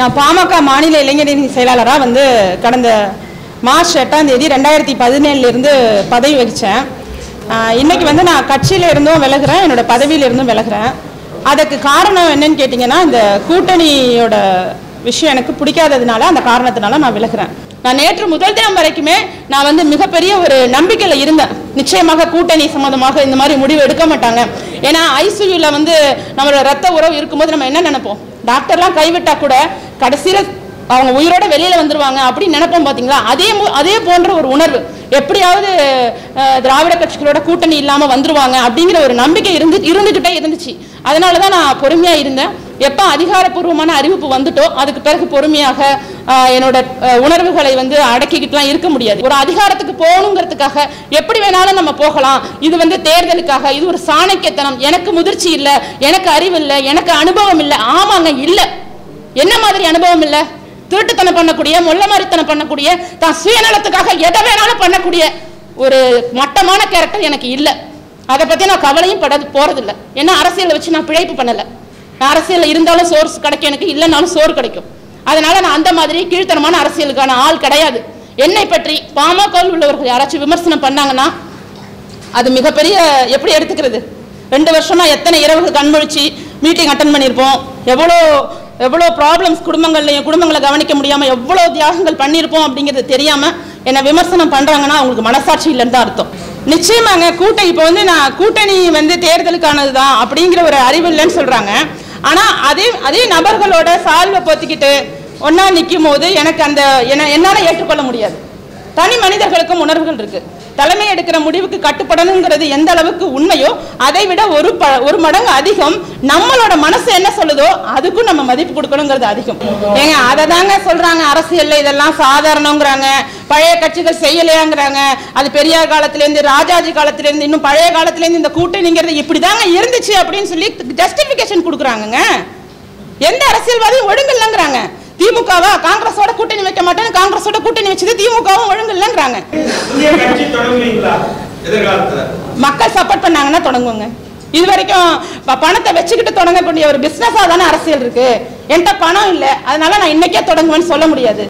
நான் பாமக மாநில இளைஞரின் செயலாளராக வந்து கடந்த மார்ச் எட்டாம் தேதி ரெண்டாயிரத்தி பதினேழுலேருந்து பதவி வகித்தேன் இன்னைக்கு வந்து நான் கட்சியில இருந்தும் விலகுறேன் என்னோட பதவியில விலகிறேன். அதுக்கு காரணம் என்னன்னு கேட்டிங்கன்னா இந்த கூட்டணியோட விஷயம் எனக்கு பிடிக்காததுனால அந்த காரணத்தினால நான் விலகுறேன். நான் நேற்று முதல் தினம் வரைக்குமே நான் வந்து மிகப்பெரிய ஒரு நம்பிக்கையில் இருந்தேன். நிச்சயமாக கூட்டணி சம்மந்தமாக இந்த மாதிரி முடிவு எடுக்க மாட்டாங்க. ஏன்னா ஐசியூவில் வந்து நம்மளோட ரத்த உறவு இருக்கும்போது நம்ம என்ன நினைப்போம்? டாக்டர்லாம் கைவிட்டால் கூட கடைசியில் அவங்க உயிரோட வெளியில் வந்துருவாங்க அப்படின்னு நினைப்போம் பார்த்தீங்களா அதே அதே போன்ற ஒரு உணர்வு. எப்படியாவது திராவிட கட்சிகளோட கூட்டணி இல்லாமல் வந்துருவாங்க அப்படிங்கிற ஒரு நம்பிக்கை இருந்து இருந்துகிட்டே இருந்துச்சு. அதனால தான் நான் பொறுமையாக இருந்தேன். எப்போ அதிகாரப்பூர்வமான அறிவிப்பு வந்துட்டோ அதுக்கு பிறகு பொறுமையாக என்னோட உணர்வுகளை வந்து அடக்கிக்கிட்டுலாம் இருக்க முடியாது. ஒரு அதிகாரத்துக்கு போகணுங்கிறதுக்காக எப்படி வேணாலும் நம்ம போகலாம். இது வந்து தேர்தலுக்காக இது ஒரு சாணக்கியத்தனம். எனக்கு முதிர்ச்சி இல்லை எனக்கு அறிவு இல்லை எனக்கு அனுபவம் இல்லை. ஆமாங்க இல்லை. என்ன மாதிரி அனுபவம் இல்லை? திருட்டுத்தனம் பண்ணக்கூடிய முள்ள மாதிரித்தனம் பண்ணக்கூடிய தான் சுயநலத்துக்காக எதை வேணாலும் பண்ணக்கூடிய ஒரு மட்டமான கேரக்டர் எனக்கு இல்லை. அதை பத்தி நான் கவலையும் பட போறதில்லை. ஏன்னா அரசியலை வச்சு நான் பிழைப்பு பண்ணல. நான் அரசியலில் இருந்தாலும் சோறு கிடைக்கும். எனக்கு இல்லைனாலும் சோறு கிடைக்கும். அதனால நான் அந்த மாதிரி கீழ்த்தனமான அரசியலுக்கான ஆள் கிடையாது. என்னை பற்றி பாமகவில் உள்ளவர்கள் யாராச்சும் விமர்சனம் பண்ணாங்கன்னா அது மிகப்பெரிய எப்படி எடுத்துக்கிறது? ரெண்டு வருஷமா எத்தனை இரவுகள் கண்முழிச்சு மீட்டிங் அட்டன் பண்ணியிருப்போம். எவ்வளோ எவ்வளோ ப்ராப்ளம்ஸ் குடும்பங்கள்லையும் குடும்பங்களை கவனிக்க முடியாமல் எவ்வளோ தியாகங்கள் பண்ணியிருப்போம் அப்படிங்கிறது தெரியாமல் என்னை விமர்சனம் பண்ணுறாங்கன்னா அவங்களுக்கு மனசாட்சி இல்லைன்னு தான் அர்த்தம். நிச்சயமாங்க கூட்டணி இப்போ வந்து நான் கூட்டணி வந்து தேர்தலுக்கானது தான் அப்படிங்கிற ஒரு அறிவு இல்லைன்னு சொல்கிறாங்க ஆனால் அதே அதே நபர்களோட சால்வை பொத்திக்கிட்டு ஒன்றா நிற்கும் போது எனக்கு அந்த என்ன என்னால் ஏற்றுக்கொள்ள முடியாது. தனி மனிதர்களுக்கும் உணர்வுகள் இருக்குது தலைமை எடுக்கிற முடிவுக்கு கட்டுப்படணுங்கிறது எந்த அளவுக்கு உண்மையோ அதை விட ஒரு ப ஒரு மடங்கு அதிகம் நம்மளோட மனசு என்ன சொல்லுதோ அதுக்கும் நம்ம மதிப்பு கொடுக்கணுங்கிறது அதிகம். ஏங்க அதை தாங்க சொல்றாங்க அரசியல்ல இதெல்லாம் சாதாரணங்கிறாங்க பழைய கட்சிகள் செய்யலையாங்கிறாங்க. அது பெரியார் காலத்திலேருந்து ராஜாஜி காலத்திலேருந்து இன்னும் பழைய காலத்திலேருந்து இந்த கூட்டணிங்கிறது இப்படிதாங்க இருந்துச்சு அப்படின்னு சொல்லி ஜஸ்டிஃபிகேஷன் கொடுக்குறாங்கங்க. எந்த அரசியல்வாதியும் ஒழுங்கு இல்லைங்கிறாங்க. திமுகவா? காங்கிரஸோட கூட்டணி வைக்க மாட்டேன்னு காங்கிரஸோட கூட்டணி வச்சது திமுகவும் ஒழுங்கு இல்லைங்கிறாங்க மக்கள் சப்போர்ட் பண்ணாங்கன்னா தொடங்குவாங்க. இது வரைக்கும் பணத்தை வச்சுக்கிட்டு தொடங்கக்கூடிய ஒரு பிசினஸா தானே அரசியல் இருக்கு. என்கிட்ட பணம் இல்லை. அதனால நான் இன்னைக்கே தொடங்குவேன்னு சொல்ல முடியாது.